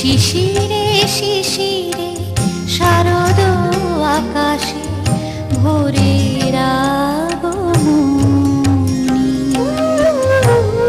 শিশিরে শিশির